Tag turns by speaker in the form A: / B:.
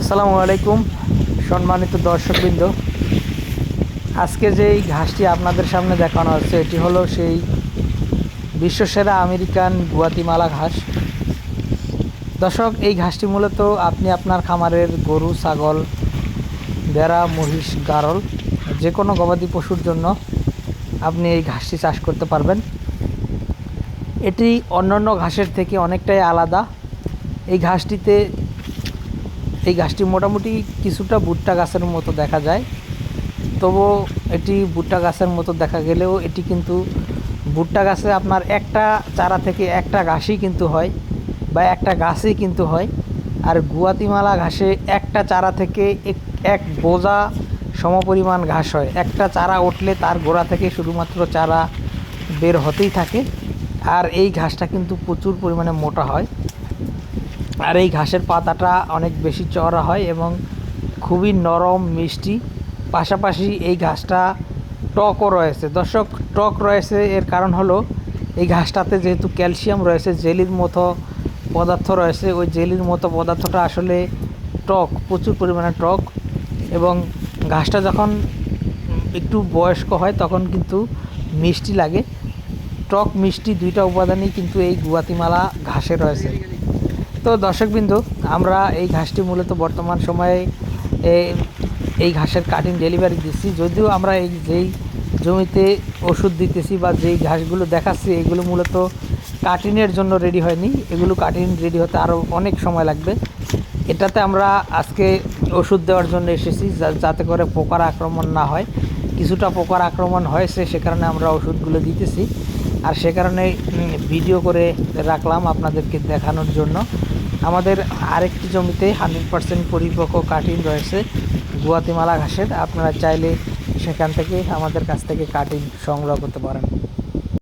A: আসসালামু আলাইকুম, সম্মানিত দর্শকবৃন্দ। আজকে যে এই ঘাসটি আপনাদের সামনে দেখানো হচ্ছে, এটি হলো সেই বিশ্বসেরা আমেরিকান গুয়াতিমালা ঘাস। দর্শক, এই ঘাসটি মূলত আপনি আপনার খামারের গরু, ছাগল, ভেড়া, মহিষ, গারল, যে কোনো গবাদি পশুর জন্য আপনি এই ঘাসটি চাষ করতে পারবেন। এটি অন্যান্য ঘাসের থেকে অনেকটাই আলাদা। এই ঘাসটিতে এই গাছটি মোটামুটি কিছুটা ভুট্টা গাছের মতো দেখা যায়। তবু এটি ভুট্টা গাছের মতো দেখা গেলেও এটি কিন্তু ভুট্টা গাছে আপনার একটা চারা থেকে একটা ঘাসই কিন্তু হয় বা একটা গাছই কিন্তু হয়। আর গুয়াতিমালা ঘাসে একটা চারা থেকে এক এক বোঝা সমপরিমাণ ঘাস হয়। একটা চারা উঠলে তার গোড়া থেকে শুধুমাত্র চারা বের হতেই থাকে। আর এই ঘাসটা কিন্তু প্রচুর পরিমাণে মোটা হয়। আর এই ঘাসের পাতাটা অনেক বেশি চওড়া হয় এবং খুবই নরম, মিষ্টি। পাশাপাশি এই ঘাসটা টকও রয়েছে। দর্শক, টক রয়েছে এর কারণ হলো এই ঘাসটাতে যেহেতু ক্যালসিয়াম রয়েছে, জেলির মতো পদার্থ রয়েছে, ওই জেলির মতো পদার্থটা আসলে টক, প্রচুর পরিমাণে টক এবং ঘাসটা যখন একটু বয়স্ক হয় তখন কিন্তু মিষ্টি লাগে। টক, মিষ্টি দুইটা উপাদানই কিন্তু এই গুয়াতিমালা ঘাসে রয়েছে। তো দর্শকবিন্দু, আমরা এই ঘাসটি মূলত বর্তমান সময়ে এই ঘাসের কাটিং ডেলিভারি দিচ্ছি যদিও আমরা এই যেই জমিতে ওষুধ দিতেছি বা যেই ঘাসগুলো দেখাচ্ছি, এগুলো মূলত কাটিংয়ের জন্য রেডি হয়নি। এগুলো কাটিং রেডি হতে আরও অনেক সময় লাগবে। এটাতে আমরা আজকে ওষুধ দেওয়ার জন্য এসেছি যাতে করে পোকার আক্রমণ না হয়। কিছুটা পোকার আক্রমণ হয়েছে, সে কারণে আমরা ওষুধগুলো দিতেছি। আর সে কারণে ভিডিও করে রাখলাম আপনাদেরকে দেখানোর জন্য। আমাদের আরেকটি জমিতে হান্ড্রেড পার্সেন্ট পরিপক্ক কাটিন রয়েছে গুয়াতিমালা ঘাসের। আপনারা চাইলে সেখান থেকে আমাদের কাছ থেকে কাটিন সংগ্রহ করতে পারেন।